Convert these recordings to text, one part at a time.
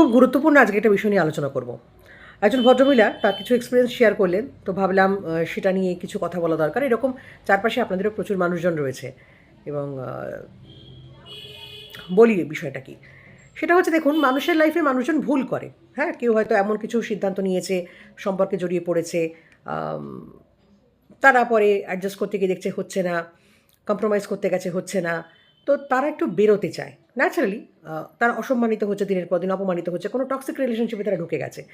খুব গুরুত্বপূর্ণ আজকে একটা বিষয় নিয়ে আলোচনা করব। একজন ভদ্রমহিলা তার কিছু এক্সপিরিয়েন্স শেয়ার করলেন, তো ভাবলাম সেটা নিয়ে কিছু কথা বলা দরকার। এরকম চারপাশে আপনাদেরও প্রচুর মানুষজন রয়েছে এবং বলি বিষয়টা কি? সেটা হচ্ছে দেখুন, মানুষের লাইফে মানুষজন ভুল করে। হ্যাঁ কেউ হয়তো এমন কিছু সিদ্ধান্ত নিয়েছে, সম্পর্কে জড়িয়ে পড়েছে তারা পরে অ্যাডজাস্ট করতে গিয়ে দেখছে হচ্ছে না কম্প্রোমাইজ করতে গেছে হচ্ছে না, তো তারা একটু বেরোতে চায়। ন্যাচারালি তারা অসম্মানিত হচ্ছে দিনের পর দিন, অপমানিত হচ্ছে। কোনো টক্সিক রিলেশনশিপে তারা ঢুকে গেছে।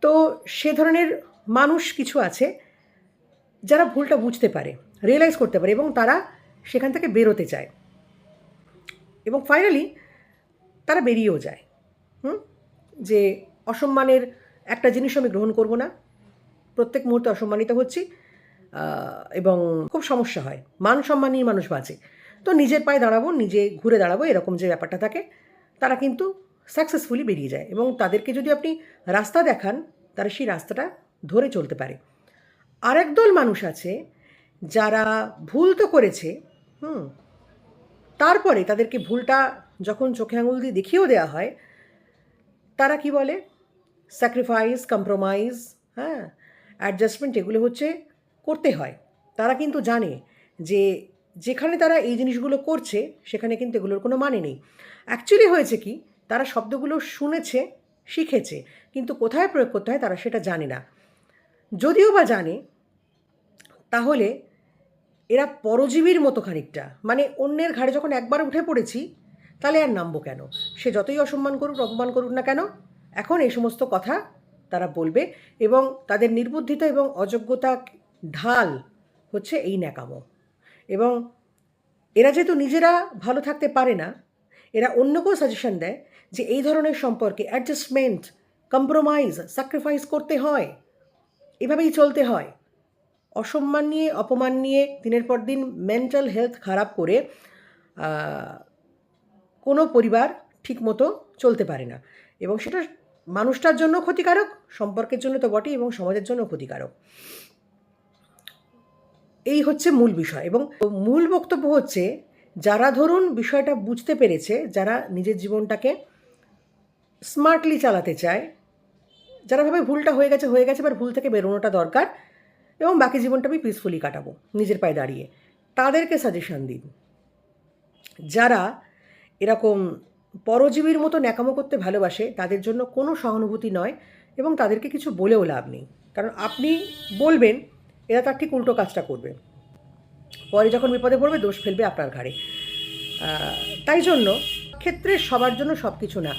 তো সে ধরনের মানুষ কিছু আছে যারা ভুলটা বুঝতে পারে রিয়েলাইজ করতে পারে এবং তারা সেখান থেকে বেরোতে চায়। এবং ফাইনালি তারা বেরিয়েও যায়। হুম? যে অসম্মানের একটা জিনিস আমি গ্রহণ করব না। প্রত্যেক মুহূর্তে অসম্মানিত হচ্ছি। এবং খুব সমস্যা হয়। মান সম্মান মানুষ বাঁচে। তো নিজের পায়ে দাঁড়াবো, নিজে ঘুরে দাঁড়াবো, এরকম যে ব্যাপারটা থাকে, তারা কিন্তু সাকসেসফুলি বেরিয়ে যায় এবং তাদেরকে যদি আপনি রাস্তা দেখান, তারা সেই রাস্তাটা ধরে চলতে পারে। আরেক দল মানুষ আছে, যারা ভুল তো করেছে, হুম, তারপরে তাদেরকে ভুলটা যখন চোখে আঙুল দিয়ে দেখিয়েও দেওয়া হয়, তারা কি বলে? স্যাক্রিফাইস কম্প্রোমাইজ হ্যাঁ অ্যাডজাস্টমেন্ট এগুলো হচ্ছে করতে হয়। তারা কিন্তু জানে যে যেখানে তারা এই জিনিসগুলো করছে, সেখানে কিন্তু এগুলোর কোনো মানে নেই। অ্যাকচুয়ালি হয়েছে কি, তারা শব্দগুলো শুনেছে, শিখেছে, কিন্তু কোথায় প্রয়োগ করতে হয় তারা সেটা জানে না। যদিও বা জানে, তাহলে এরা পরজীবীর মতো খানিকটা মানে অন্যের ঘাড়ে যখন একবার উঠে পড়েছি, তাহলে আর নামবো কেন? সে যতই অসম্মান করুক, অপমান করুক না কেন, এখন এই সমস্ত কথা তারা বলবে এবং তাদের নির্বুদ্ধিতা এবং অযোগ্যতা ঢাল হচ্ছে এই ন্যাকামো। এবং এরা যেহেতু নিজেরা ভালো থাকতে পারে না, এরা অন্যকেও সাজেশন দেয় যে এই ধরনের সম্পর্কে অ্যাডজাস্টমেন্ট কম্প্রোমাইজ স্যাক্রিফাইস করতে হয়। এভাবেই চলতে হয়। অসম্মান নিয়ে, অপমান নিয়ে দিনের পর দিন মেন্টাল হেলথ খারাপ করে কোনো পরিবার ঠিকমতো চলতে পারে না। এবং সেটা মানুষটার জন্য ক্ষতিকারক, সম্পর্কের জন্য তো বটেই এবং সমাজের জন্য ক্ষতিকারক। এই হচ্ছে মূল বিষয় এবং মূল বক্তব্য হচ্ছে যারা ধরুন বিষয়টা বুঝতে পেরেছে, যারা নিজের জীবনটাকে স্মার্টলি চালাতে চায়, যারা ভাবে ভুলটা হয়ে গেছে হয়ে গেছে, এবার ভুল থেকে বেরোনোটা দরকার এবং বাকি জীবনটা আমি পিসফুলি কাটাবো, নিজের পায়ে দাঁড়িয়ে। তাদেরকে সাজেশন দিন। যারা এরকম পরজীবীর মতো ন্যাকামো করতে ভালোবাসে, তাদের জন্য কোনো সহানুভূতি নয় এবং তাদেরকে কিছু বলেও লাভ নেই। কারণ আপনি বলবেন এরা তার ঠিক উল্টো কাজটা করবে। পরে যখন বিপদে পড়বে, দোষ ফেলবে আপনার ঘাড়ে। তাই জন্য ক্ষেত্রে সবার জন্য সব কিছু না।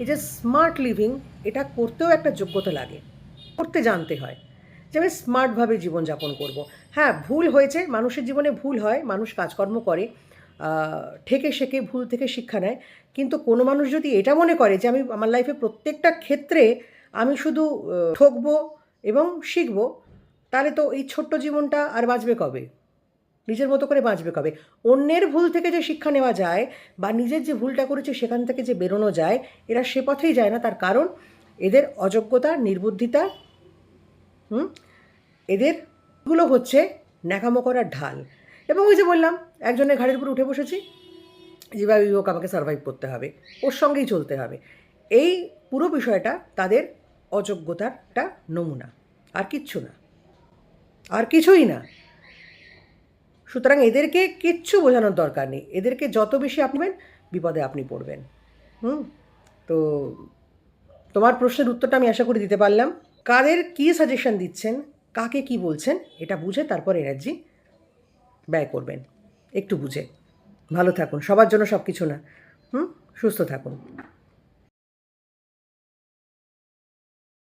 এই যে স্মার্ট লিভিং এটা করতেও একটা যোগ্যতা লাগে। করতে জানতে হয় যে আমি স্মার্টভাবে জীবনযাপন করব। হ্যাঁ ভুল হয়েছে, মানুষের জীবনে ভুল হয়, মানুষ কাজকর্ম করে ঠেকে শেখে, ভুল থেকে শিক্ষা নেয়। কিন্তু কোনো মানুষ যদি এটা মনে করে যে আমি, আমার লাইফে প্রত্যেকটা ক্ষেত্রে আমি শুধু ঠকবো এবং শিখব তাহলে তো এই ছোট্ট জীবনটা আর বাঁচবে কবে? নিজের মতো করে বাঁচবে কবে? অন্যের ভুল থেকে যে শিক্ষা নেওয়া যায় বা নিজের যে ভুলটা করেছে সেখান থেকে যে বেরোনো যায়, এরা সে পথেই যায় না। তার কারণ এদের অযোগ্যতা, নির্বুদ্ধিতা, হুম? এদেরগুলো হচ্ছে ন্যাকামো করার ঢাল। এবং ওই যে বললাম, একজনের ঘাড়ের উপর উঠে বসেছি যেভাবে হোক আমাকে সার্ভাইভ করতে হবে, ওর সঙ্গেই চলতে হবে। এই পুরো বিষয়টা তাদের অযোগ্যতারটা নমুনা, আর কিচ্ছু না। আর কিছুই না। সুতরাং এদেরকে কিচ্ছু বোঝানোর দরকার নেই। এদেরকে যত বেশি আপনি বিপদে আপনি পড়বেন। হুম? তো তোমার প্রশ্নের উত্তরটা আমি আশা করি দিতে পারলাম। কাদের কী সাজেশন দিচ্ছেন, কাকে কি বলছেন, এটা বুঝে তারপর এনার্জি ব্যয় করবেন। একটু বুঝে। ভালো থাকুন, সবার জন্য সব কিছু না। হুম? সুস্থ থাকুন।